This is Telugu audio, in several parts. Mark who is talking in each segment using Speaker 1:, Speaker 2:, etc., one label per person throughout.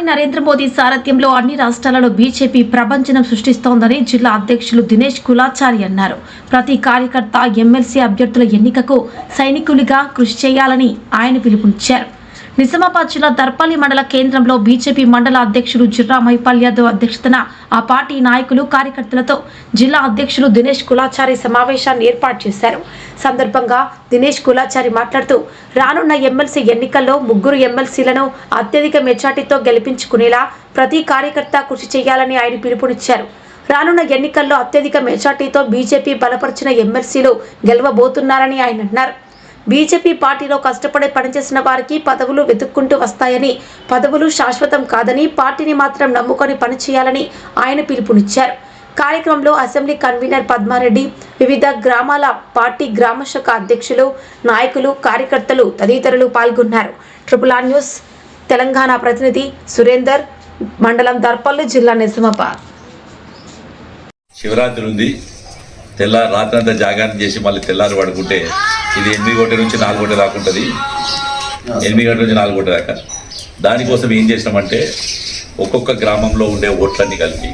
Speaker 1: ప్రధాని నరేంద్ర మోదీ సారథ్యంలో అన్ని రాష్ట్రాలలో బీజేపీ ప్రపంచనం సృష్టిస్తోందని జిల్లా అధ్యక్షులు దినేష్ కులాచారి అన్నారు. ప్రతి కార్యకర్త ఎమ్మెల్సీ అభ్యర్థుల ఎన్నికకు సైనికులుగా కృషి చేయాలని ఆయన పిలుపునిచ్చారు. నిజామాబాద్ జిల్లా దర్పల్లి మండల కేంద్రంలో బీజేపీ మండల అధ్యక్షులు జిర్రా మైపాల్ యాదవ్ అధ్యక్షతన ఆ పార్టీ నాయకులు కార్యకర్తలతో జిల్లా అధ్యక్షులు దినేష్ కులాచారి సమావేశాన్ని ఏర్పాటు చేశారు. సందర్భంగా దినేష్ కులాచారి మాట్లాడుతూ రానున్న ఎమ్మెల్సీ ఎన్నికల్లో ముగ్గురు ఎమ్మెల్సీలను అత్యధిక మెజార్టీతో గెలిపించుకునేలా ప్రతి కార్యకర్త కృషి చేయాలని ఆయన పిలుపునిచ్చారు. రానున్న ఎన్నికల్లో అత్యధిక మెజార్టీతో బీజేపీ బలపరిచిన ఎమ్మెల్సీలు గెలవబోతున్నారని ఆయన అన్నారు. బీజేపీ పార్టీలో కష్టపడి పనిచేసిన వారికి పదవులు వెతుక్కుంటూ వస్తాయని పదవులు శాశ్వతం కాదని పార్టీని మాత్రం నమ్ముకొని పనిచేయాలని ఆయన పిలుపునిచ్చారు. కార్యక్రమంలో అసెంబ్లీ కన్వీనర్ పద్మారెడ్డి వివిధ గ్రామాల పార్టీ గ్రామ శాఖ అధ్యక్షులు నాయకులు కార్యకర్తలు తదితరులు పాల్గొన్నారు. ట్రిపుల్ ఆర్ న్యూస్ తెలంగాణ ప్రతినిధి సురేందర్ మండలం దర్పల్లి జిల్లా నిజామాబాద్
Speaker 2: శివరాత్రి ఉంది. తెల్ల రాత్రంతా జాగారం చేసి మళ్ళీ తెల్లారి పడుకుంటే ఇది ఎనిమిది గంటల నుంచి నాలుగు గంటల దాకా ఉంటుంది. ఎనిమిది గంటల నుంచి నాలుగు గంటల దాకా. దానికోసం ఏం చేసినామంటే ఒక్కొక్క గ్రామంలో ఉండే ఓట్లన్నీ కలిపి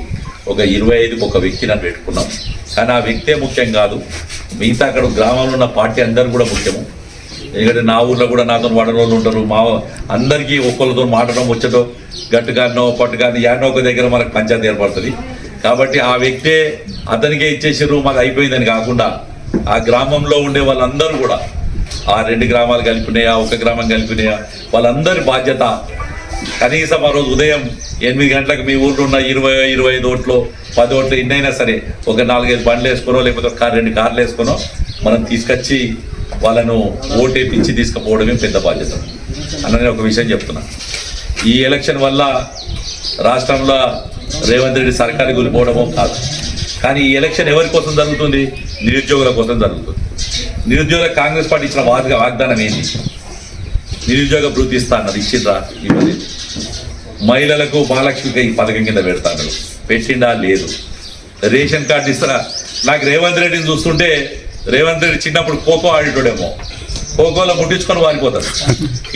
Speaker 2: ఒక ఇరవై ఐదుకి ఒక వ్యక్తిని అని పెట్టుకున్నాం. కానీ ఆ వ్యక్తే ముఖ్యం కాదు. మిగతా అక్కడ గ్రామంలో ఉన్న పార్టీ అందరు కూడా ముఖ్యము. ఎందుకంటే నా ఊర్లో కూడా నాతో వాడని వాళ్ళు ఉంటారు. మా అందరికీ ఒక్కరితో మాటడం కానో పట్టు కానీ యాడనో ఒక దగ్గర మనకు పంచాయతీ ఏర్పడుతుంది. కాబట్టి ఆ వ్యక్తే అతనికే ఇచ్చేసారు మాకు అయిపోయిందని కాకుండా ఆ గ్రామంలో ఉండే వాళ్ళందరూ కూడా ఆ రెండు గ్రామాలు కలిపినాయా ఒక గ్రామం కలిపినాయా వాళ్ళందరి బాధ్యత కనీసం ఆ రోజు ఉదయం ఎనిమిది గంటలకు మీ ఊర్లో ఉన్న ఇరవై ఇరవై ఐదు ఓట్లు పది ఓట్లు ఎన్నైనా సరే ఒక నాలుగైదు బండ్లు వేసుకునో లేకపోతే ఒక కార్ రెండు కార్లు వేసుకునో మనం తీసుకొచ్చి వాళ్ళను ఓటేపించి తీసుకుపోవడమే పెద్ద బాధ్యత. అన్న నేను ఒక విషయం చెప్తున్నా. ఈ ఎలక్షన్ వల్ల రాష్ట్రంలో రేవంత్ రెడ్డి సర్కారు కూలిపోవడమో కాదు. కానీ ఈ ఎలక్షన్ ఎవరి కోసం జరుగుతుంది? నిరుద్యోగుల కోసం జరుగుతుంది. నిరుద్యోగుల కాంగ్రెస్ పార్టీ ఇచ్చిన వాగ్ వాగ్దానం ఏంటి? నిరుద్యోగ భృతి ఇస్తా అన్నది ఇచ్చిండ్రా? ఇవ్వలేదు. మహిళలకు మహాలక్ష్మికి ఈ పథకం కింద పెడతాను పెట్టిండా? లేదు. రేషన్ కార్డు ఇస్తారా? నాకు రేవంత్ రెడ్డిని చూస్తుంటే రేవంత్ రెడ్డి చిన్నప్పుడు ఖోఖో ఆడేటోడేమో. ఖోఖోలో ముట్టించుకొని వారిపోతాడు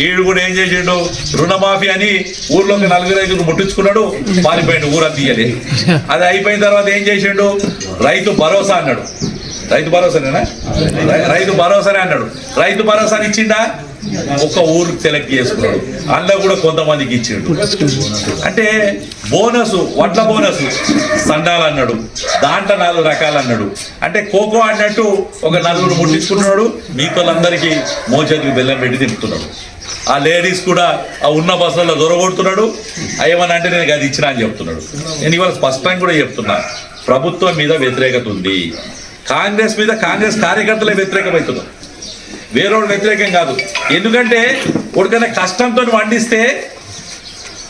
Speaker 2: ఈడు కూడా ఏం చేసిండు? రుణమాఫీ అని ఊర్లోకి నలుగురు ఐదుగురు ముట్టించుకున్నాడు పారిపోయాడు ఊరంతా తీయలే. అది అయిపోయిన తర్వాత ఏం చేసిండు? రైతు భరోసా అన్నాడు. రైతు భరోసానేనా? రైతు భరోసానే అన్నాడు. రైతు భరోసాని ఇచ్చిండా? ఒక ఊరు సెలెక్ట్ చేసుకున్నాడు. అందులో కూడా కొంతమందికి ఇచ్చిండు. అంటే బోనస్ వడ్ల బోనస్. సండాలు అన్నాడు. దాంట్లో నాలుగు రకాలు అన్నాడు. అంటే కోకో అన్నట్టు ఒక నలుగురు ముట్టించుకున్నాడు మిగతాళ్ళందరికీ మోచేతికి బెల్లం పెట్టి తింటున్నాడు ఆ లేడీస్ కూడా ఆ ఉన్న బస్సులలో దొరగొడుతున్నాడు. ఏమని అంటే నేను అది ఇచ్చినా అని చెప్తున్నాడు. నేను ఇవాళ స్పష్టంగా కూడా చెప్తున్నా. ప్రభుత్వం మీద వ్యతిరేకత ఉంది. కాంగ్రెస్ మీద కాంగ్రెస్ కార్యకర్తలే వ్యతిరేకమవుతున్నారు. వేరేవాడు వ్యతిరేకం కాదు. ఎందుకంటే ఒకరికైనా కష్టంతో వండిస్తే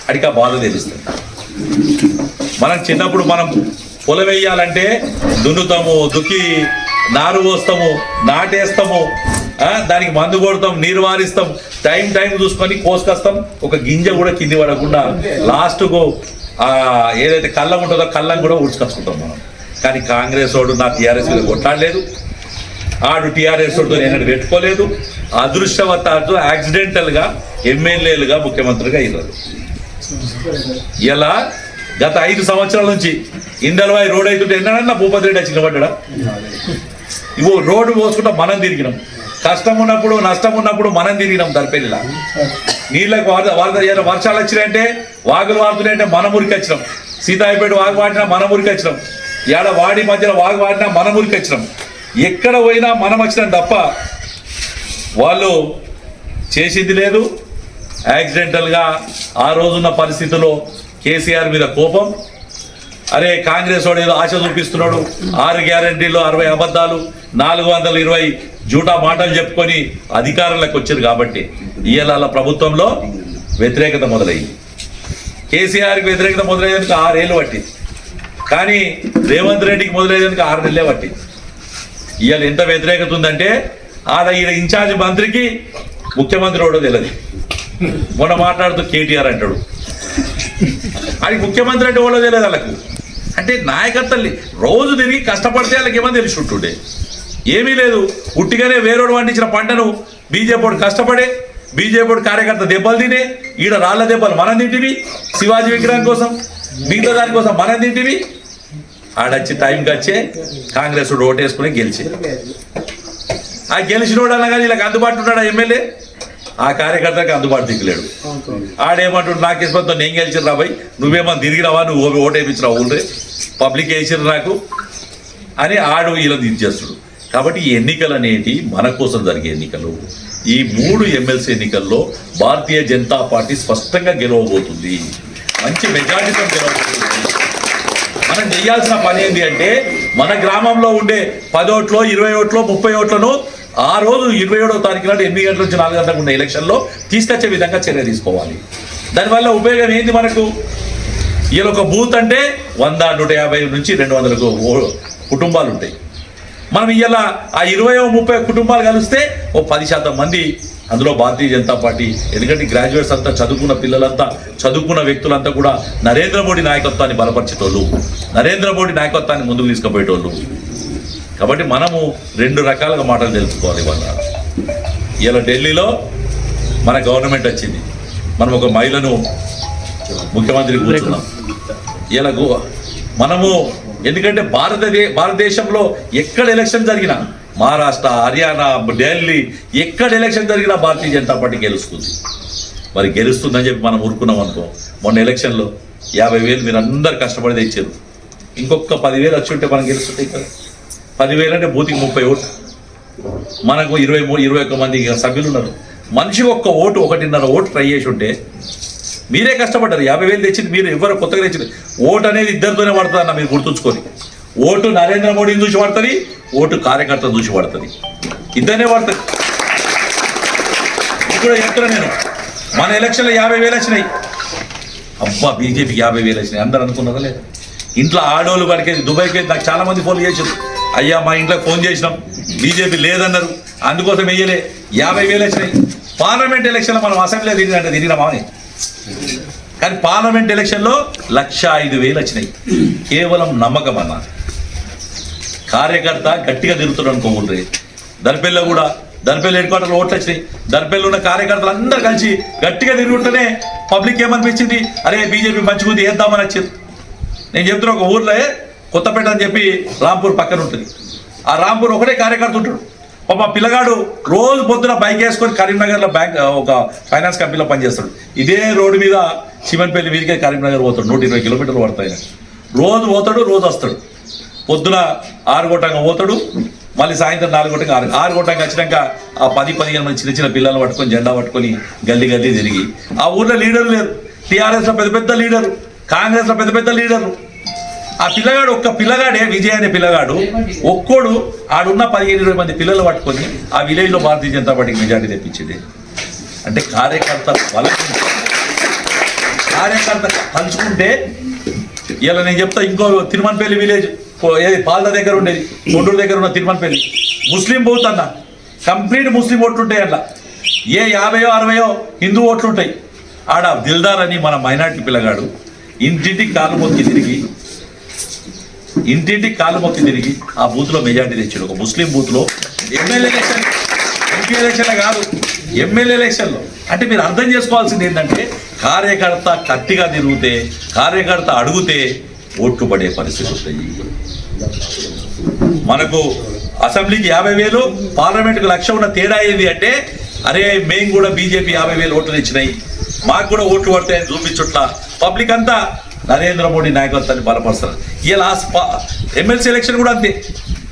Speaker 2: అడికి ఆ బాధ తెలుస్తుంది. మనం చిన్నప్పుడు మనం పొలం వేయాలంటే దున్నుతాము దుక్కి నారు పోస్తాము నాటేస్తాము దానికి మందు కొడతాం నీరు వారిస్తాం టైం టైం చూసుకొని కోసుకొస్తాం. ఒక గింజ కూడా కింది పడకుండా లాస్ట్కు ఏదైతే కళ్ళం ఉంటుందో కళ్ళం కూడా ఉడుచుకొచ్చుకుంటాం మనం. కానీ కాంగ్రెస్ వాడు నా టీఆర్ఎస్ మీద కొట్లాడలేదు. ఆడు టీఆర్ఎస్ నేను పెట్టుకోలేదు. అదృష్టవశాత్తు యాక్సిడెంటల్గా ఎమ్మెల్యేలుగా ముఖ్యమంత్రిగా అయినారు ఇలా గత ఐదు సంవత్సరాల నుంచి ఇందల్వాయి రోడ్ అవుతుంటే ఎన్నడన్నా భూపతి రెడ్డి చిన్నబడ్డా ఇవో రోడ్డు పోసుకుంటా మనం తిరిగినాం. కష్టం ఉన్నప్పుడు నష్టం ఉన్నప్పుడు మనం తిరిగినాం దర్పెల్లిలా. నీళ్ళకు వరద వరద ఏదైనా వర్షాలు వచ్చినాయంటే వాగులు వాడుతున్నాయంటే మన మురికి వచ్చినాం. సీతాయిపేట వాగు వాడినా మన మురికి వచ్చినాం. ఏడ వాడి మధ్యలో వాగు వాడినా మన మురికి వచ్చినాం. ఎక్కడ పోయినా మనం వచ్చినాం తప్ప వాళ్ళు చేసింది లేదు. యాక్సిడెంటల్గా ఆ రోజున్న పరిస్థితిలో కేసీఆర్ మీద కోపం. అరే కాంగ్రెస్ వాడు ఏదో ఆశ చూపిస్తున్నాడు. ఆరు గ్యారంటీలు అరవై అబద్ధాలు నాలుగు వందల ఇరవై జూటా మాటలు చెప్పుకొని అధికారంలోకి వచ్చారు కాబట్టి ఇవాళ ప్రభుత్వంలో వ్యతిరేకత మొదలైంది. కేసీఆర్కి వ్యతిరేకత మొదలయ్యేందుకు ఆరేళ్ళు పట్టింది. కానీ రేవంత్ రెడ్డికి మొదలయ్యేందుకు ఆరు నెలలే పట్టింది. ఇవాళ ఎంత వ్యతిరేకత ఉందంటే ఆడ ఈయన ఇన్ఛార్జ్ మంత్రికి ముఖ్యమంత్రి కూడా తెలియదు. మొన్న మాట్లాడుతూ కేటీఆర్ అంటాడు. అది ముఖ్యమంత్రి అంటే వాళ్ళో తెలియదు వాళ్ళకు. అంటే నాయకత్వం రోజు తిరిగి కష్టపడితే వాళ్ళకి ఏమని తెలిసి ఉంటుండే. ఏమీ లేదు ఉట్టిగానే వేరేడు పండించిన పంటను బీజేపీ కష్టపడే బీజేపీ కార్యకర్త దెబ్బలు తినే ఈడ రాళ్ళ దెబ్బలు మనం తింటివి శివాజీ విగ్రహం కోసం మిగతా దానికోసం మనం తింటివి ఆడొచ్చి టైంకి వచ్చే కాంగ్రెస్ వాడు ఓటేసుకుని గెలిచి. ఆ గెలిచినోడు అనగా వీళ్ళకి అందుబాటులో ఉన్నాడు ఎమ్మెల్యే? ఆ కార్యకర్తకి అందుబాటు దిక్కులేడు ఆడేమంటుడు నాకు ఇష్టంతో నేను గెలిచిన రాబాయి నువ్వేమన్నా తిరిగిరావా నువ్వు ఓ- ఓటేపించినావు ఊళ్ళే పబ్లిక్ వేసిన నాకు అని ఆడు వీళ్ళని దించేస్తుడు కాబట్టి ఈ ఎన్నికలు అనేటి మన కోసం జరిగే ఎన్నికలు. ఈ మూడు ఎమ్మెల్సీ ఎన్నికల్లో భారతీయ జనతా పార్టీ స్పష్టంగా గెలవబోతుంది. మంచి మెజారిటీతో గెలవబోతుంది. మనం చేయాల్సిన పని ఏంటి అంటే మన గ్రామంలో ఉండే పది ఓట్లో ఇరవై ఓట్లో ముప్పై ఓట్లను ఆ రోజు ఇరవై ఏడో తారీఖు నాడు ఎనిమిది గంటల నుంచి నాలుగు గంటలకు ఉండే ఎలక్షన్లో తీసుకొచ్చే విధంగా చర్య తీసుకోవాలి. దానివల్ల ఉపయోగం ఏంటి మనకు? ఈయన ఒక బూత్ అంటే వంద నూట యాభై నుంచి రెండు వందలకు కుటుంబాలు ఉంటాయి. మనం ఇవాళ ఆ ఇరవై ముప్పై కుటుంబాలు కలిస్తే ఓ పది శాతం మంది అందులో భారతీయ జనతా పార్టీ ఎందుకంటే గ్రాడ్యుయేట్స్ అంతా చదువుకున్న పిల్లలంతా చదువుకున్న వ్యక్తులంతా కూడా నరేంద్ర మోడీ నాయకత్వాన్ని బలపరిచేటోళ్ళు నరేంద్ర మోడీ నాయకత్వాన్ని ముందుకు తీసుకుపోయేటోళ్ళు. కాబట్టి మనము రెండు రకాలుగా మాటలు తెలుసుకోవాలి వాళ్ళ ఇలా ఢిల్లీలో మన గవర్నమెంట్ వచ్చింది. మనం ఒక మహిళను ముఖ్యమంత్రి కూర్చున్నాం. ఇలా మనము ఎందుకంటే భారతదే భారతదేశంలో ఎక్కడ ఎలక్షన్ జరిగినా మహారాష్ట్ర హర్యానా ఢిల్లీ ఎక్కడ ఎలక్షన్ జరిగినా భారతీయ జనతా పార్టీ గెలుస్తుంది. మరి గెలుస్తుందని చెప్పి మనం ఊరుకున్నాం అనుకో మొన్న ఎలక్షన్లో యాభై వేలు మీరు అందరు కష్టపడి తెచ్చారు. ఇంకొక పదివేలు వచ్చి ఉంటే మనం గెలుస్తుంటాయి కదా పదివేలు అంటే బూతికి ముప్పై ఓట్లు. మనకు ఇరవై మూడు ఇరవై ఒక్క మంది సభ్యులు ఉన్నారు. మనిషి ఒక్క ఓటు ఒకటిన్నర ఓటు ట్రై చేసి ఉంటే మీరే కష్టపడ్డారు. యాభై వేలు తెచ్చింది మీరు ఎవరు కొత్తగా తెచ్చింది. ఓటు అనేది ఇద్దరితోనే పడుతుందన్న మీరు గుర్తుంచుకొని ఓటు నరేంద్ర మోడీని చూసి పడుతుంది ఓటు కార్యకర్తను చూసి పడుతుంది ఇద్దరినే పడుతుంది ఇప్పుడు చెప్తున్నా నేను. మన ఎలక్షన్లో యాభై వేలు వచ్చినాయి. అబ్బా బీజేపీ యాభై వేలు వచ్చినాయి. అందరు అనుకున్నారా లేదా? ఇంట్లో ఆడోళ్ళు వాడికి దుబాయ్కి నాకు చాలామంది ఫోన్ చేశారు అయ్యా మా ఇంట్లో ఫోన్ చేసినాం. బీజేపీ లేదన్నారు. అందుకోసం వెయ్యలే. యాభై వేలు వచ్చినాయి. పార్లమెంట్ ఎలక్షన్లో మనం అసెంబ్లీలో తిరిగినట్టు తిరిగినామా అని. కానీ పార్లమెంట్ ఎలక్షన్లో లక్ష ఐదు వేలు వచ్చినాయి. కేవలం నమ్మకం అన్న కార్యకర్త గట్టిగా తిరుగుతున్నాడు అనుకోకూడదు దర్పల్లిలో కూడా దర్పల్లి హెడ్ క్వార్టర్లో ఓట్లు వచ్చినాయి. దర్పల్లి ఉన్న కార్యకర్తలు అందరూ కలిసి గట్టిగా తిరుగుతుంటేనే పబ్లిక్ ఏమనిపించింది? అరే బీజేపీ మంచిగుంది వేద్దామని వచ్చింది. నేను చెప్తున్నా ఒక ఊర్లో కొత్తపేట అని చెప్పి రాంపూర్ పక్కన ఉంటుంది. ఆ రాంపూర్ ఒకటే కార్యకర్త ఉంటాడు. పాప పిల్లగాడు రోజు పొద్దున బైక్ వేసుకొని కరీంనగర్లో బ్యాంక్ ఒక ఫైనాన్స్ కంపెనీలో పనిచేస్తాడు. ఇదే రోడ్డు మీద చిమన్పల్లి వీధికే కరీంనగర్ పోతాడు. నూట ఇరవై కిలోమీటర్లు పడతాయి రోజు పోతాడు రోజు వస్తాడు. పొద్దున ఆరు గొట్టంగా పోతాడు మళ్ళీ సాయంత్రం నాలుగు గొట్టంగా ఆరు ఆరు గొట్టంగా వచ్చినాక ఆ పది పదిహేను మంది చిన్న చిన్న పిల్లలు పట్టుకొని జెండా పట్టుకొని గల్లీ గల్లీ తిరిగి. ఆ ఊర్లో లీడర్ లేరు. టీఆర్ఎస్లో పెద్ద పెద్ద లీడరు కాంగ్రెస్లో పెద్ద పెద్ద లీడర్లు ఆ పిల్లగాడు ఒక్క పిల్లగాడే విజయ్ అనే పిల్లగాడు ఒక్కోడు ఆడున్న పదిహేను ఇరవై మంది పిల్లలు పట్టుకొని ఆ విలేజ్లో భారతీయ జనతా పార్టీకి మెజార్టీ తెప్పించింది. అంటే కార్యకర్త బలం కార్యకర్త తలుచుకుంటే ఇలా నేను చెప్తా ఇంకో తిరుమలపల్లి విలేజ్ ఏది పాల్ద దగ్గర ఉండేది కొండూరు దగ్గర ఉన్న తిరుమలపల్లి ముస్లిం బూత్ అన్న కంప్లీట్ ముస్లిం ఓట్లు ఉంటాయి అట్లా. ఏ యాభైయో అరవయో హిందూ ఓట్లు ఉంటాయి ఆడ దిల్దార్ అని మన మైనార్టీ పిల్లగాడు ఇంటింటికి కాలు మొక్కి తిరిగి ఇంటింటికి కాలు మొక్కి తిరిగి ఆ బూత్లో మెజార్టీ తెచ్చాడు. ఒక ముస్లిం బూత్లో ఎమ్మెల్యే ఎలక్షన్ ఎంపీ ఎలక్షన్ కాదు ఎమ్మెల్యే ఎలక్షన్లో. అంటే మీరు అర్థం చేసుకోవాల్సింది ఏంటంటే కార్యకర్త కత్తిగా తిరిగితే కార్యకర్త అడిగితే ఓట్లు పడే పరిస్థితి వస్తాయి. మనకు అసెంబ్లీకి యాభై వేలు పార్లమెంట్కి లక్ష ఉన్న తేడా ఏంది అంటే అరే మేము కూడా బీజేపీ యాభై వేలు ఓట్లు ఇచ్చినాయి మాకు కూడా ఓట్లు పడతాయని చూపించుట్లా పబ్లిక్ అంతా నరేంద్ర మోడీ నాయకత్వాన్ని బలపరుస్తారు. ఇలా ఎమ్మెల్సీ ఎలక్షన్ కూడా అంతే.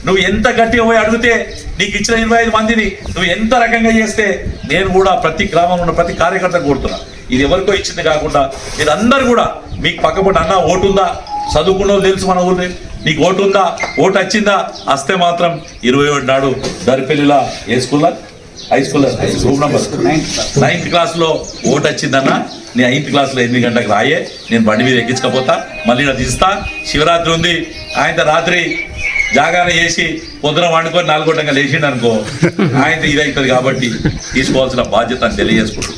Speaker 2: నువ్వు ఎంత గట్టిగా పోయి అడిగితే నీకు ఇచ్చిన ఇరవై ఐదు మందిని నువ్వు ఎంత రకంగా చేస్తే నేను కూడా ప్రతి గ్రామంలో ఉన్న ప్రతి కార్యకర్త కోరుతున్నా. ఇది ఎవరికో ఇచ్చింది కాకుండా మీరందరూ కూడా మీకు పక్కపొంటి అన్న ఓటు ఉందా చదువుకున్న వాళ్ళు తెలుసు మన ఊళ్ళో నీకు ఓటు ఉందా? ఓటు వచ్చిందా? వస్తే మాత్రం ఇరవై ఒకటి నాడు దరిపెల్లిలా ఏ స్కూల్లో హై స్కూల్లో రూమ్ నంబర్. నైన్త్ క్లాస్లో ఓటు వచ్చిందన్న నీ ఐన్త్ క్లాస్లో ఎనిమిది గంటలకు రాయే నేను బండి మీద ఎక్కించకపోతా మళ్ళీ నాకు తీస్తా. శివరాత్రి ఉంది ఆయన రాత్రి జాగారం చేసి పొద్దున వండుకొని నాలుగు గంటగా లేచిండు అనుకో ఆయన ఇది అవుతుంది కాబట్టి తీసుకోవాల్సిన బాధ్యత అని తెలియజేసుకుంటూ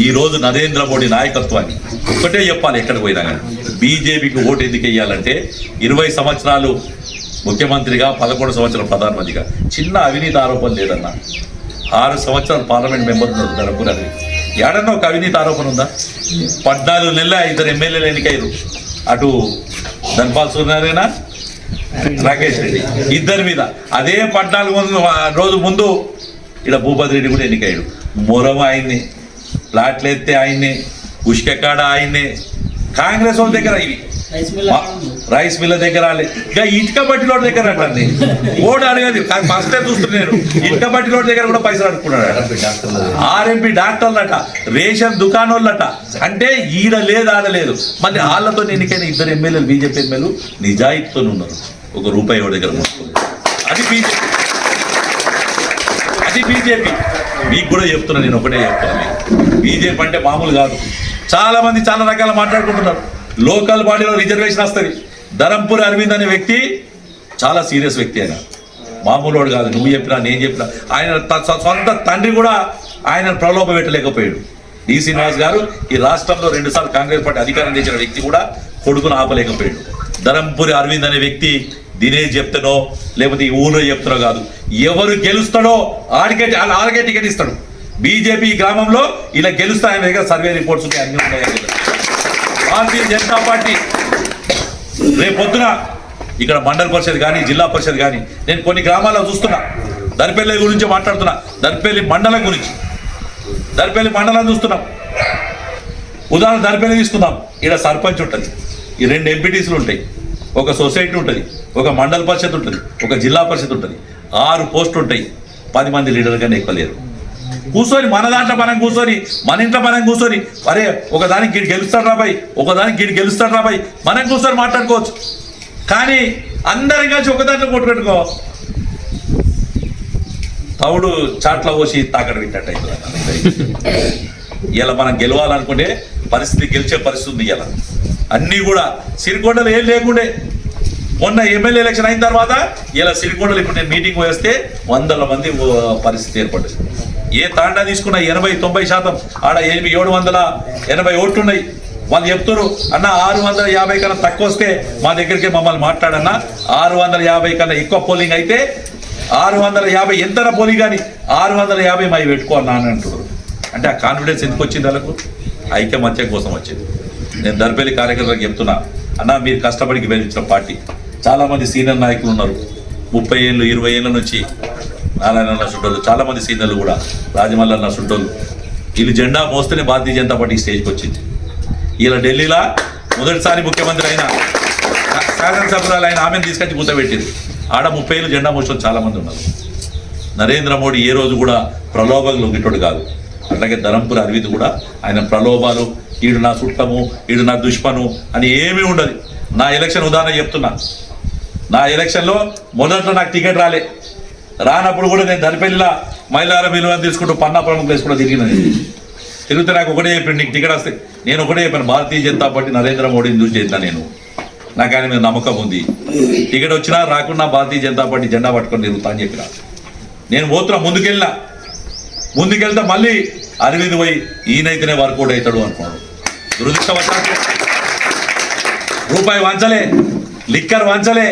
Speaker 2: ఈ రోజు నరేంద్ర మోడీ నాయకత్వాన్ని ఒకటే చెప్పాలి ఎక్కడికి పోయినా కానీ. బీజేపీకి ఓటు ఎందుకు వేయాలంటే ఇరవై సంవత్సరాలు ముఖ్యమంత్రిగా పదకొండు సంవత్సరాలు ప్రధానమంత్రిగా చిన్న అవినీతి ఆరోపణ లేదన్న. ఆరు సంవత్సరాలు పార్లమెంట్ మెంబర్ ఉన్నాడు ఎడన్నా ఏడన్నా ఒక అవినీతి ఆరోపణ ఉందా? పద్నాలుగు నెలల ఇద్దరు ఎమ్మెల్యేలు ఎన్నికయ్యారు. అటు ధన్పాల్ సూర్యనారాయణ రాకేష్ రెడ్డి ఇద్దరి మీద. అదే పద్నాలుగు రోజు ముందు ఇక్కడ భూపతి రెడ్డి కూడా ఎన్నికయ్యాడు. మొరం ఆయన్ని ప్లాట్లు ఎత్తే ఆయన్నే ఉష్కెక్కాడ ఆయన్నే. కాంగ్రెస్ వాళ్ళ దగ్గర ఇవి.
Speaker 3: రైస్
Speaker 2: మిల్ల దగ్గర. ఇక ఇటుక బట్టి లోడ్ దగ్గర అంటుంది ఓడి అడగదు. కానీ ఫస్ట్ చూస్తున్నాను ఇటుక బట్టి లోడ్ దగ్గర కూడా పైసలు అడుక్కున్నాడు ఆర్ఎంపీ డాక్టర్లట రేషన్ దుకాణోళ్ళట. అంటే ఈడ లేదు ఆడ లేదు. మళ్ళీ వాళ్ళతో ఎన్నికైన ఇద్దరు ఎమ్మెల్యేలు బీజేపీ ఎమ్మెల్యేలు నిజాయితీతో ఉన్నారు. ఒక రూపాయి ఎవరి దగ్గర అది బీజేపీ. అది బీజేపీ. మీకు కూడా చెప్తున్నా నేను ఒకటే చెప్తాను బీజేపీ అంటే మామూలు కాదు. చాలా మంది చాలా రకాల మాట్లాడుకుంటున్నారు. లోకల్ బాడీలో రిజర్వేషన్ వస్తుంది. ధరంపూర్ అరవింద్ అనే వ్యక్తి చాలా సీరియస్ వ్యక్తి ఆయన. మామూలు వాడు కాదు. నువ్వు చెప్పినా నేను చెప్పినా. ఆయన సొంత తండ్రి కూడా ఆయన ప్రలోభ పెట్టలేకపోయాడు. డి. శ్రీనివాస్ గారు ఈ రాష్ట్రంలో రెండుసార్లు కాంగ్రెస్ పార్టీ అధికారం తెచ్చిన వ్యక్తి కూడా కొడుకును ఆపలేకపోయాడు. ధరంపూరి అరవింద్ అనే వ్యక్తి దినేష్ చెప్తానో లేకపోతే ఈ ఊళ్ళో చెప్తానో కాదు. ఎవరు గెలుస్తాడో ఆడికే ఆడికే టికెట్ ఇస్తాడు. బీజేపీ గ్రామంలో ఇలా గెలుస్తాయని దగ్గర సర్వే రిపోర్ట్స్ ఉన్నాయి అన్ని ఉన్నాయి భారతీయ జనతా పార్టీ రేపు పొద్దున ఇక్కడ మండల పరిషత్ కానీ జిల్లా పరిషత్ కానీ నేను కొన్ని గ్రామాల్లో చూస్తున్నా. దర్పల్లి గురించి మాట్లాడుతున్నా. దర్పల్లి మండలం గురించి. దర్పల్లి మండలం చూస్తున్నాం. ఉదాహరణ దర్పల్లి తీసుకుందాం. ఇక్కడ సర్పంచ్ ఉంటుంది. ఈ రెండు ఎంపీటీసులు ఉంటాయి. ఒక సొసైటీ ఉంటుంది ఒక మండల పరిషత్ ఉంటుంది ఒక జిల్లా పరిషత్ ఉంటుంది ఆరు పోస్టులు ఉంటాయి పది మంది లీడర్ ఎక్కువ లేరు. కూర్చొని మన దాంట్లో మనం కూర్చొని మన ఇంట్లో మనం కూర్చొని అరే ఒకదానికి గీడు గెలుస్తాడు రాబాయి ఒకదానికి గీడు గెలుస్తాడు రాబాయ్ మనం కూర్చొని మాట్లాడుకోవచ్చు. కానీ అందరం కలిసి ఒక దాంట్లో కొట్టుపెట్టుకో తవుడు చాట్లో పోసి తాకడ పెట్టినట్టు ఇలా మనం గెలవాలనుకుంటే పరిస్థితి గెలిచే పరిస్థితి ఉంది ఇలా అన్నీ కూడా సిరికొండలు ఏం లేకుండే. మొన్న ఎమ్మెల్యే ఎలక్షన్ అయిన తర్వాత ఇలా సిరికొండలు ఇప్పుడు నేను మీటింగ్ వేస్తే వందల మంది పరిస్థితి ఏర్పడింది ఏ తాండా తీసుకున్న ఎనభై తొంభై శాతం. ఆడ ఎనిమిది ఏడు వందల ఎనభై ఓట్లున్నాయి వాళ్ళు చెప్తారు అన్న ఆరు వందల యాభై కన్నా తక్కువ వస్తే మా దగ్గరికి మమ్మల్ని మాట్లాడన్న. ఆరు వందల యాభై కన్నా ఎక్కువ పోలింగ్ అయితే ఆరు వందల యాభై ఎంత పోలింగ్ కానీ ఆరు వందల యాభై మై పెట్టుకో అన్న అని అంటున్నారు అంటే ఆ కాన్ఫిడెన్స్ ఎందుకు వచ్చింది వాళ్ళకు? ఐకమత్యం కోసం వచ్చింది. నేను దర్పల్లి కార్యకర్తలకు చెప్తున్నా అన్న మీరు కష్టపడి గెలిచిన పార్టీ. చాలామంది సీనియర్ నాయకులు ఉన్నారు. ముప్పై ఏళ్ళు ఇరవై ఏళ్ళ నుంచి నారాయణ సుడ్డోళ్ళు చాలామంది సీనియర్లు కూడా రాజమల్ల సుడ్డోళ్ళు వీళ్ళు జెండా మోస్తేనే భారతీయ జనతా పార్టీ స్టేజ్కి వచ్చింది. ఇలా ఢిల్లీలో మొదటిసారి ముఖ్యమంత్రి అయిన శాసనసభ్యురాలు ఆయన ఆమెను తీసుకొచ్చి కూర్చోబెట్టింది. ఆడ ముప్పై ఏళ్ళు జెండా మోసిన చాలామంది ఉన్నారు. నరేంద్ర మోడీ ఏ రోజు కూడా ప్రలోభకులు ఉండేటోడు కాదు. అలాగే ధరంపుర అరవింద్ కూడా ఆయన ప్రలోభాలు ఈడు నా చుట్టము ఈడు నా దుష్పను అని ఏమీ ఉండదు. నా ఎలక్షన్ ఉదాహరణ చెప్తున్నా. నా ఎలక్షన్లో మొదట్లో నాకు టికెట్ రాలే. రానప్పుడు కూడా నేను దరిపెల్లిలా మైలార విలువ తీసుకుంటూ పన్నా ప్రముఖ ప్లేస్ కూడా తిరిగిన తిరిగితే నాకు ఒకటే చెప్పాను నీకు టికెట్ వస్తే. నేను ఒకటే చెప్పాను భారతీయ జనతా పార్టీ నరేంద్ర మోడీని చూసి చేద్దాం నేను. నాకు ఆయన మీద నమ్మకం ఉంది. టికెట్ వచ్చినా రాకుండా భారతీయ జనతా పార్టీ జెండా పట్టుకొని తిరుగుతా అని చెప్పిన. నేను పోతున్నా ముందుకెళ్ళినా. ముందుకెళ్తే మళ్ళీ అరవింద్ పోయి ఈయనైతేనే వర్కౌట్ అవుతాడు అనుకున్నాడు దురదృష్టవశాత్తు రూపాయి వంచలే లిక్కర్ వంచలే.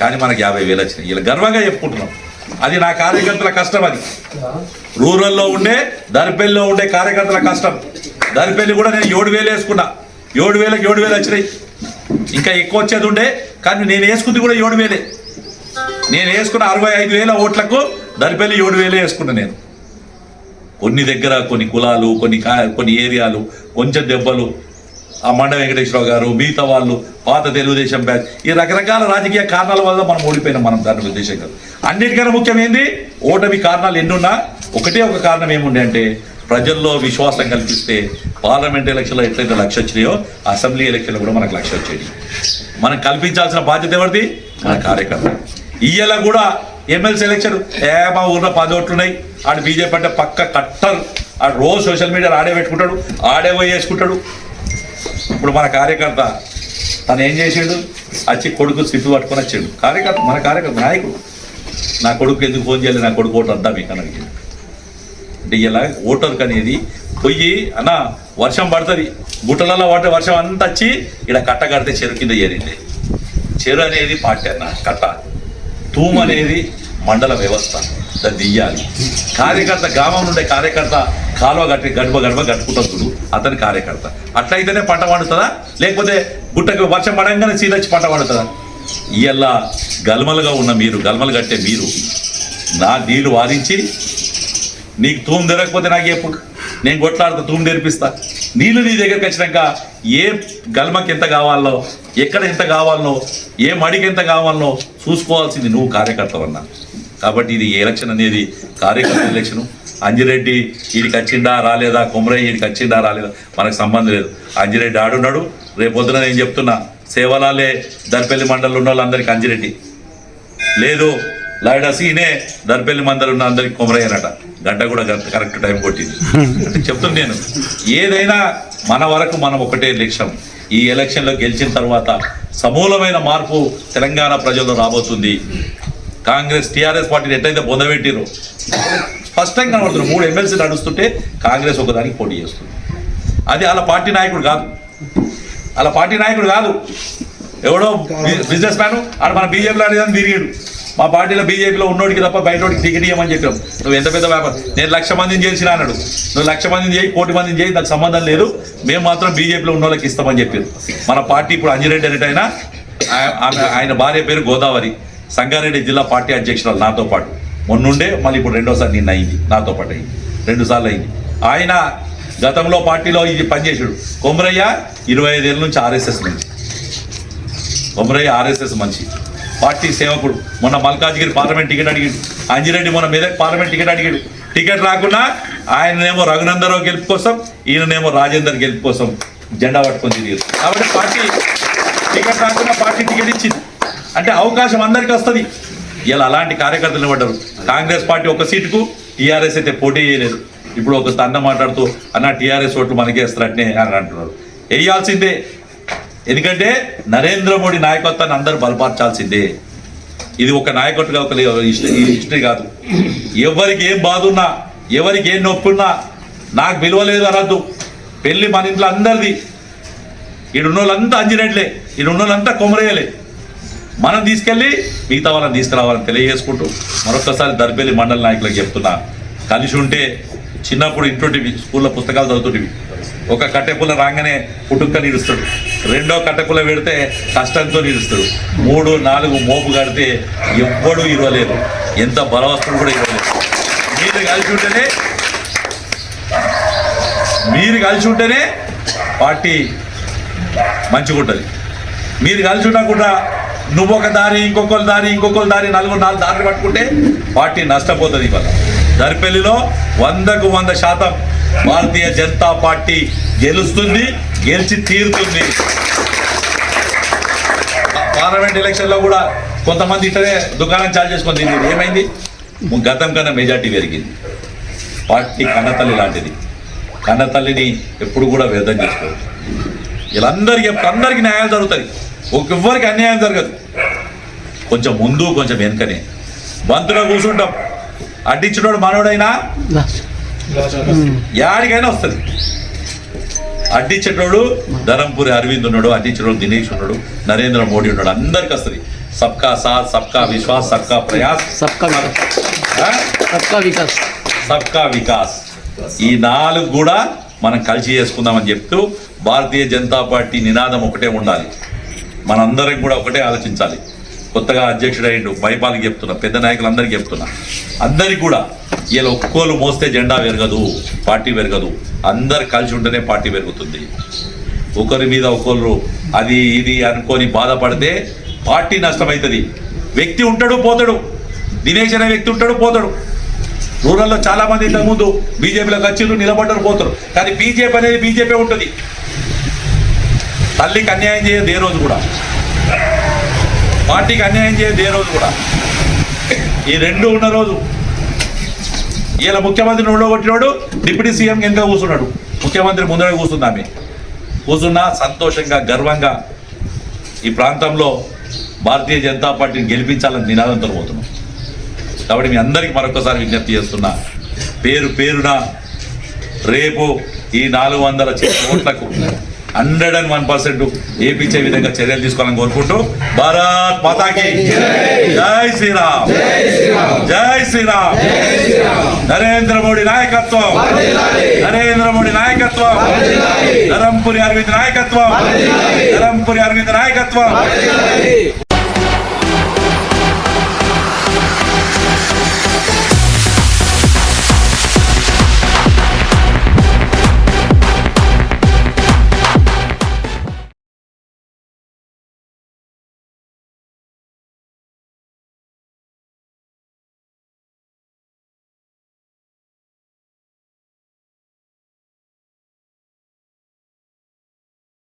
Speaker 2: కానీ మనకు యాభై వేలు వచ్చినాయి. ఇలా గర్వంగా చెప్పుకుంటున్నాం. అది నా కార్యకర్తల కష్టం అది. రూరల్లో ఉండే దరిపెల్లిలో ఉండే కార్యకర్తల కష్టం. దరిపెల్లి కూడా నేను ఏడు వేలు వేసుకున్నా. ఏడు వేలకు ఏడు వేలు వచ్చినాయి. ఇంకా ఎక్కువ వచ్చేది ఉండే కానీ నేను వేసుకుంది కూడా ఏడు వేలే. నేను వేసుకున్న అరవై ఐదు వేల ఓట్లకు దరిపెల్లి ఏడు వేలే వేసుకున్నా నేను. కొన్ని దగ్గర కొన్ని కులాలు కొన్ని కా- కొన్ని ఏరియాలు కొంచెం దెబ్బలు. ఆ మండ వెంకటేశ్వరరావు గారు మిగతా వాళ్ళు పాత తెలుగుదేశం బ్యాచ్ ఈ రకరకాల రాజకీయ కారణాల వల్ల మనం ఓడిపోయినాం మనం దాని ఉద్దేశం కాదు. అన్నిటికన్నా ముఖ్యమైనది ఓటమి కారణాలు ఎన్నున్నా ఒకటే ఒక కారణం ఏముండే అంటే ప్రజల్లో విశ్వాసం కల్పిస్తే పార్లమెంట్ ఎలక్షన్లో ఎట్లయితే లక్ష వచ్చినాయో అసెంబ్లీ ఎలక్షన్లో కూడా మనకు లక్ష వచ్చేది మనం కల్పించాల్సిన బాధ్యత ఎవరిది? మన కార్యకర్త. ఇయ్యలా కూడా ఎమ్మెల్సీ ఎలక్షన్ ఏ మా ఊర్లో పది ఓట్లున్నాయి. ఆడు బీజేపీ అంటే పక్క కట్టర్. ఆడు రోజు సోషల్ మీడియాలో ఆడే పెట్టుకుంటాడు. ఆడే పోయి వేసుకుంటాడు ఇప్పుడు మన కార్యకర్త తను ఏం చేసాడు? వచ్చి కొడుకు స్లిప్ పట్టుకొని వచ్చాడు. కార్యకర్త మన కార్యకర్త నాయకుడు. నా కొడుకు ఎందుకు ఫోన్ చేయాలి నా కొడుకు ఓటు అద్దా మీకు అని అంటే ఇలా ఓటర్కి అనేది పొయ్యి అన్న వర్షం పడుతుంది. గుట్టలలో పడితే వర్షం అంతా వచ్చి ఇక్కడ కట్ట కడితే చెరు కింద చేరింది చెరు అనేది పార్టీ అన్న కట్ట. తూము అనేది మండల వ్యవస్థ. దాన్ని దియ్యాలి. కార్యకర్త గ్రామం నుండే కార్యకర్త కాలువ కట్టి గడప గడప కట్టుకుంటుంది అతని కార్యకర్త. అట్లయితేనే పంట పండుతుందా? లేకపోతే గుట్టకు వర్షం పడంగానే సీదొచ్చి పంట పండుతుందా? ఇయ్యల్లా గల్మలుగా ఉన్న మీరు గల్మలు కట్టే మీరు నా నీళ్ళు వారించి నీకు తూము తెరకపోతే నాకు చెప్పు. నేను కొట్లాడుతా తూము తెరిపిస్తా నీళ్ళు నీ దగ్గరికి వచ్చినాక ఏ గల్మకి ఎంత కావాలనో ఎక్కడ ఎంత కావాలనో ఏ మడికి ఎంత కావాలనో చూసుకోవాల్సింది నువ్వు కార్యకర్తవన్నా కాబట్టి ఇది ఎలక్షన్ అనేది కార్యకర్త ఎలక్షన్. అంజిరెడ్డి వీడికి వచ్చిండా రాలేదా? కొమరయ్య వీడికి వచ్చిందా రాలేదా? మనకు సంబంధం లేదు. అంజిరెడ్డి ఆడున్నాడు. రేపు నేను చెప్తున్నా సేవలాలే దర్పల్లి మండలంలో ఉన్న వాళ్ళందరికీ అంజిరెడ్డి. లేదు లాయిడా సీనే దర్పల్లి మందలు ఉన్న అందరికి కొమరయ్యనట. గంట కూడా కరెక్ట్ టైం కొట్టింది. అంటే చెప్తున్నా నేను ఏదైనా మన వరకు మనం ఒకటే లక్ష్యం. ఈ ఎలక్షన్లో గెలిచిన తర్వాత సమూలమైన మార్పు తెలంగాణ ప్రజల్లో రాబోతుంది. కాంగ్రెస్ టీఆర్ఎస్ పార్టీని ఎట్లయితే పొందబెట్టిరో ఫస్ట్ టైం కనబడుతున్నారు మూడు ఎమ్మెల్సీ నడుస్తుంటే కాంగ్రెస్ ఒకదానికి పోటీ చేస్తుంది. అది అలా పార్టీ నాయకుడు కాదు. అలా పార్టీ నాయకుడు కాదు. ఎవడో బిజినెస్ మ్యాన్ ఆడ మన బీజేపీలో అనేది తిరిగాడు. మా పార్టీలో బీజేపీలో ఉన్నోడికి తప్ప బయటోడికి టికెట్ ఇవ్వమని చెప్పాం. నువ్వు ఎంత పెద్ద వ్యాపారం? నేను లక్ష మందిని చేసిన అన్నాడు. నువ్వు లక్ష మందిని చేయి కోటి మందిని చేయి నాకు సంబంధం లేదు. మేము మాత్రం బీజేపీలో ఉన్న వాళ్ళకి ఇస్తామని చెప్పారు. మన పార్టీ ఇప్పుడు అంజిరెడ్డి అనేట ఆయన ఆయన భార్య పేరు గోదావరి. సంగారెడ్డి జిల్లా పార్టీ అధ్యక్షురాలు నాతో పాటు. మొన్నుండే మళ్ళీ ఇప్పుడు రెండోసారి నిన్న అయింది. నాతో పాటు అయింది. రెండుసార్లు అయింది. ఆయన గతంలో పార్టీలో ఇది పనిచేసాడు కొమరయ్య ఇరవై ఐదేళ్ళ నుంచి ఆర్ఎస్ఎస్ నుంచి కొమరయ్య ఆర్ఎస్ఎస్ మంచి. పార్టీ సేవకుడు. మొన్న మల్కాజ్గిరి పార్లమెంట్ టికెట్ అడిగాడు. అంజిరెడ్డి మొన్న మెదక్ పార్లమెంట్ టికెట్ అడిగాడు. టికెట్ రాకుండా ఆయననేమో రఘునందరావు గెలుపు కోసం ఈయననేమో రాజేందర్ గెలుపు కోసం జెండా పట్టుకొని తిరిగారు. కాబట్టి పార్టీ టికెట్ రాకుండా పార్టీ టికెట్ ఇచ్చింది. అంటే అవకాశం అందరికీ వస్తుంది. ఇలా అలాంటి కార్యకర్తలు పడ్డారు కాంగ్రెస్ పార్టీ ఒక సీటుకు టీఆర్ఎస్ అయితే పోటీ చేయలేదు. ఇప్పుడు ఒక అన్న మాట్లాడుతూ అన్న టీఆర్ఎస్ ఓట్లు మనకే అని అంటున్నారు. వేయాల్సిందే ఎందుకంటే నరేంద్ర మోడీ నాయకత్వాన్ని అందరూ బలపరచాల్సిందే. ఇది ఒక నాయకత్వగా ఒక హిస్టరీ కాదు. ఎవరికి ఏం బాధ ఉన్నా ఎవరికి ఏం నొప్పి ఉన్నా నాకు విలువ లేదు అనద్దు. పెళ్ళి మన ఇంట్లో అందరిది. ఈడున్నోళ్ళంతా అంజినట్లే ఈడున్నోళ్ళంతా కొమరేయలే మనం తీసుకెళ్ళి మిగతా వాళ్ళని తీసుకురావాలని తెలియజేసుకుంటూ మరొకసారి దర్బేలి మండల నాయకులకు చెప్తున్నా. కలిసి ఉంటే చిన్నప్పుడు ఇంటుంటివి స్కూల్లో పుస్తకాలు చదువుతుంటివి. ఒక కట్టెపుల్ల రాగానే పుట్టుక నీడుస్తాడు రెండో కట్టకుల పెడితే కష్టంతో నిలుస్తాడు మూడు నాలుగు మోపు కడితే ఎవ్వడూ ఇవ్వలేదు. ఎంత బలవస్తుడు కూడా ఇవ్వలేదు. మీరు కలిసి ఉంటేనే మీరు కలిసి ఉంటేనే పార్టీ మంచిగా ఉంటుంది. మీరు కలిసి ఉండకుండా నువ్వు ఒక దారి ఇంకొకరి దారి ఇంకొకరి దారి నలుగురు నాలుగు దారిని పట్టుకుంటే పార్టీ నష్టపోతుంది ఇవాళ. దరిపల్లిలో వందకు వంద శాతం భారతీయ జనతా పార్టీ గెలుస్తుంది గెలిచి తీరుతుంది. పార్లమెంట్ ఎలక్షన్లో కూడా కొంతమంది ఇట్లనే దుకాణం చాలు చేసుకొని తిరిగింది ఏమైంది? గతం కన్నా మెజార్టీ పెరిగింది. పార్టీ కన్నతల్లి లాంటిది. కన్నతల్లిని ఎప్పుడు కూడా వ్యర్థం చేసుకోవచ్చు వీళ్ళందరికీ అందరికీ న్యాయం జరుగుతుంది ఒక్కెవ్వరికి అన్యాయం జరగదు. కొంచెం ముందు కొంచెం వెనుకనే. బంతులో కూర్చుంటాం. అడ్డించినోడు మనోడైనా? యాడికైనా వస్తుంది. అడ్డించేటోడు ధరంపూరి అరవింద్ ఉన్నాడు అడ్డించేటోడు దినేష్ ఉన్నాడు నరేంద్ర మోడీ ఉన్నాడు అందరికి వస్తుంది. సబ్కా సాత్ సబ్కా విశ్వాస్ సబ్కా ప్రయాస్.
Speaker 3: సబ్కా వికాస్.
Speaker 2: సబ్కా వికాస్. ఈ నాలుగు కూడా మనం కలిసి చేసుకుందామని చెప్తూ భారతీయ జనతా పార్టీ నినాదం ఒకటే ఉండాలి. మనందరం కూడా ఒకటే ఆలోచించాలి. కొత్తగా అధ్యక్షుడు అయ్యిండు. చెప్తున్నా పెద్ద నాయకులందరికీ చెప్తున్నా. అందరికీ కూడా ఇలా ఒక్కోళ్ళు మోస్తే జెండా పెరగదు పార్టీ పెరగదు అందరు కలిసి ఉంటేనే పార్టీ పెరుగుతుంది ఒకరి మీద ఒకరు అది ఇది అనుకొని బాధపడితే పార్టీ నష్టమవుతుంది. వ్యక్తి ఉంటాడు పోతాడు. దినేష్ అనే వ్యక్తి ఉంటాడు పోతాడు. రూరల్లో చాలామంది ఇంతకు ముందు బీజేపీలోకి వచ్చిండ్రు నిలబడ్డారు పోతారు. కానీ బీజేపీ అనేది బీజేపీ ఉంటుంది. తల్లికి అన్యాయం చేయదు ఏ రోజు కూడా. పార్టీకి అన్యాయం చేయదు ఏ రోజు కూడా. ఈ రెండు ఉన్న రోజు. ఇలా ముఖ్యమంత్రిని ఉండగొట్టినాడు డిప్యూటీ సీఎం వెనుక కూర్చున్నాడు. ముఖ్యమంత్రి ముందర కూర్చుంది ఆమె. కూర్చున్నా సంతోషంగా గర్వంగా ఈ ప్రాంతంలో భారతీయ జనతా పార్టీని గెలిపించాలని నినాదంతో పోతున్నాం. కాబట్టి మీ అందరికీ మరొకసారి విజ్ఞప్తి చేస్తున్నా పేరు పేరున రేపు ఈ నాలుగు వందల చిన్న ఓట్లకు హండ్రెడ్ అండ్ వన్ పర్సెంట్ ఏపించే విధంగా చర్యలు తీసుకోవాలని కోరుకుంటూ భారత్ మాతాకి జై శ్రీరామ్. జై శ్రీరామ్. నరేంద్ర మోడీ నాయకత్వం. నరేంద్ర మోడీ నాయకత్వం. ధరంపురి అరవింద్ నాయకత్వం. ధరంపురి అరవింద్ నాయకత్వం.